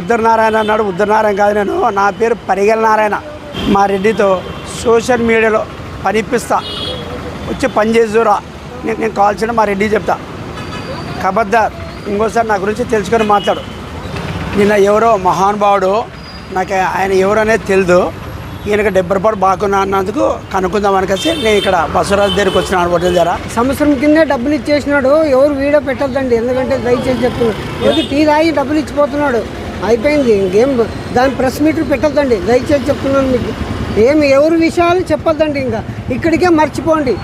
ఉద్దర నారాయణ అన్నాడు. ఉద్దరనారాయణ కాదు నేను. నా పేరు పరిగెల నారాయణ. మా రెడ్డితో సోషల్ మీడియాలో పనిపిస్తా. వచ్చి పని చేస్తురా నేను నేను కావాల్సిన మా రెడ్డి చెప్తా. కబద్దార్ ఇంకోసారి నా గురించి తెలుసుకొని మాట్లాడు. నిన్న ఎవరో మహానుభావుడు నాకు ఆయన ఎవరు అనేది తెలియదు ఈయనకి డెబ్బై రూపాయలు బాగున్నా అన్నందుకు కనుక్కుందాం అనుకొచ్చి నేను ఇక్కడ బసవరాజు దగ్గరికి వచ్చిన హోటల్ దగ్గర. సంవత్సరం కిందే డబ్బులు ఇచ్చేసినాడు. ఎవరు వీడియో పెట్టద్దండి. ఎందుకంటే దయచేసి చెప్తున్నాడు ఎందుకు టీ తాగి డబ్బులు ఇచ్చిపోతున్నాడు. అయిపోయింది. ఇంకేం దాని ప్రెస్ మీటర్ పెట్టద్దండి. దయచేసి చెప్తున్నాను మీకు. ఏమి ఎవరి విషయాలు చెప్పొద్దండి ఇంకా. ఇక్కడికే మర్చిపోండి.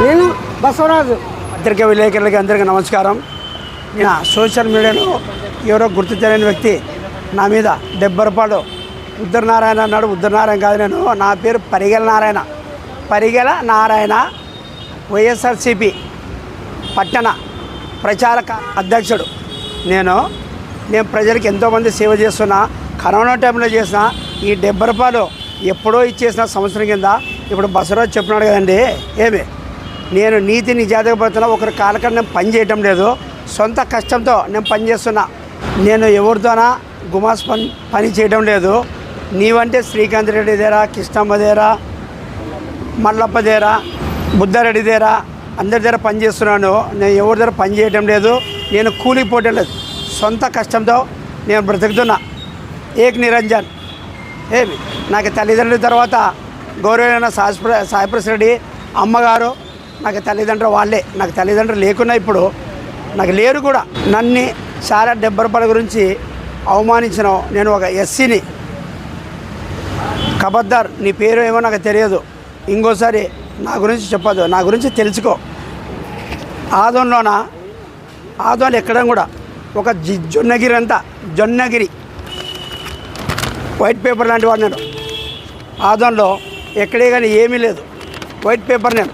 నేను బసవరాజు. పత్రికా విలేకరులకి అందరికీ నమస్కారం. నా సోషల్ మీడియాలో ఎవరో గుర్తు తెలియని వ్యక్తి నా మీద డెబ్బై రూపాయలు నారాయణ అన్నాడు. ఉద్దరనారాయణ కాదు నేను. నా పేరు పరిగెల నారాయణ. పరిగెల నారాయణ వైఎస్ఆర్సిపి పట్టణ ప్రచారక అధ్యక్షుడు. నేను నేను ప్రజలకు ఎంతోమంది సేవ చేస్తున్నా కరోనా టైంలో చేసిన ఈ డెబ్బై రూపాయలు ఎప్పుడో ఇచ్చేసిన సంవత్సరం కింద ఇప్పుడు బసవరాజు చెప్పినాడు కదండి ఏమి? నేను నీతి నిజాయితీగా పడుతున్నా ఒకరి కాలకన్నా నేను పని చేయటం లేదు సొంత కష్టంతో నేను పని చేస్తున్నా. నేను ఎవరితోనా గుమాస్ పని పని చేయడం లేదు. నీవంటే శ్రీకాంత్ రెడ్డి దేరా కృష్ణమ్మ దేరా మల్లప్ప దేరా బుద్ధారెడ్డి దేరా అందరి దగ్గర పని చేస్తున్నాను నేను ఎవరి దగ్గర పని చేయడం లేదు నేను కూలిపోవటం లేదు. సొంత కష్టంతో నేను బ్రతుకుతున్నా. ఏక్ నిరంజన్. ఏమి? నాకు తల్లిదండ్రుల తర్వాత గౌరవమైన సాయిప్ర సాయిప్రస్ రెడ్డి అమ్మగారు నాకు తల్లిదండ్రులు వాళ్ళే. నాకు తల్లిదండ్రులు లేకున్నా ఇప్పుడు నాకు లేరు కూడా. నన్ను చాలా డెబ్బై గురించి అవమానించిన నేను ఒక ఎస్సీని. కబద్దార్. నీ పేరు ఏమో నాకు తెలియదు. ఇంకోసారి నా గురించి చెప్పదు నా గురించి తెలుసుకో. ఆదంలోన ఆదోళ్ళు ఎక్కడ కూడా. ఒక జి జొన్నగిరి అంతా జొన్నగిరి. వైట్ పేపర్ లాంటి వాడు నేను. దానిలో ఎక్కడే కానీ ఏమీ లేదు. వైట్ పేపర్ నేను.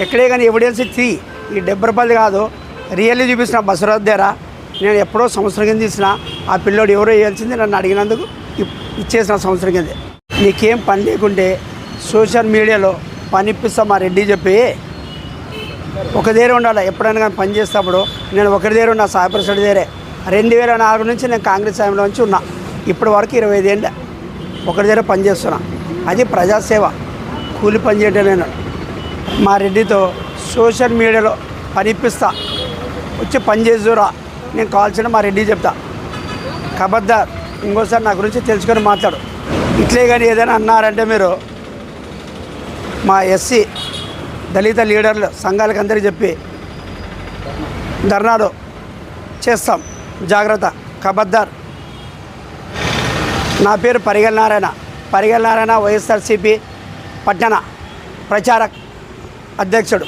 ఎక్కడే కానీ ఎవిడెన్స్ త్రీ ఈ డెబ్బై రూపాయలు కాదు రియల్లీ చూపిస్తున్న బసరాజ్ దగ్గర. నేను ఎప్పుడో సంవత్సరం కింద తీసిన. ఆ పిల్లోడు ఎవరో వేయాల్సింది నన్ను అడిగినందుకు ఇప్- ఇచ్చేసిన సంవత్సరం కింద. నీకేం పని లేకుంటే సోషల్ మీడియాలో పని మా రెడ్డి చెప్పి ఒక దగ్గర ఉండాలి? ఎప్పుడైనా కానీ పని చేసేటప్పుడు నేను ఒకరి దగ్గర ఉన్నా సాయిప్రసాద్ దగ్గరే. రెండు వేల నాలుగు నుంచి నేను కాంగ్రెస్ టైంలో నుంచి ఉన్నా. ఇప్పటి వరకు ఇరవై ఐదేళ్ళ ఒకరి దగ్గర పనిచేస్తున్నా అది ప్రజాసేవ. కూలి పని చేయటం నేను. మా రెడ్డితో సోషల్ మీడియాలో పని వచ్చి పని చేస్తురా నేను కావాల్సిన మా రెడ్డి చెప్తా. కబద్దార్. ఇంకోసారి నా గురించి తెలుసుకొని మాట్లాడు. ఇట్లే కానీ ఏదైనా అన్నారంటే మీరు మా ఎస్సీ దళిత లీడర్లు సంఘాలకు అందరికీ చెప్పి ధర్నాలు చేస్తాం. జాగ్రత్త. కబద్దార్. నా పేరు పరిగెల నారాయణ. పరిగెల నారాయణ వైఎస్ఆర్సీపీ పట్టణ ప్రచారక్ అధ్యక్షుడు.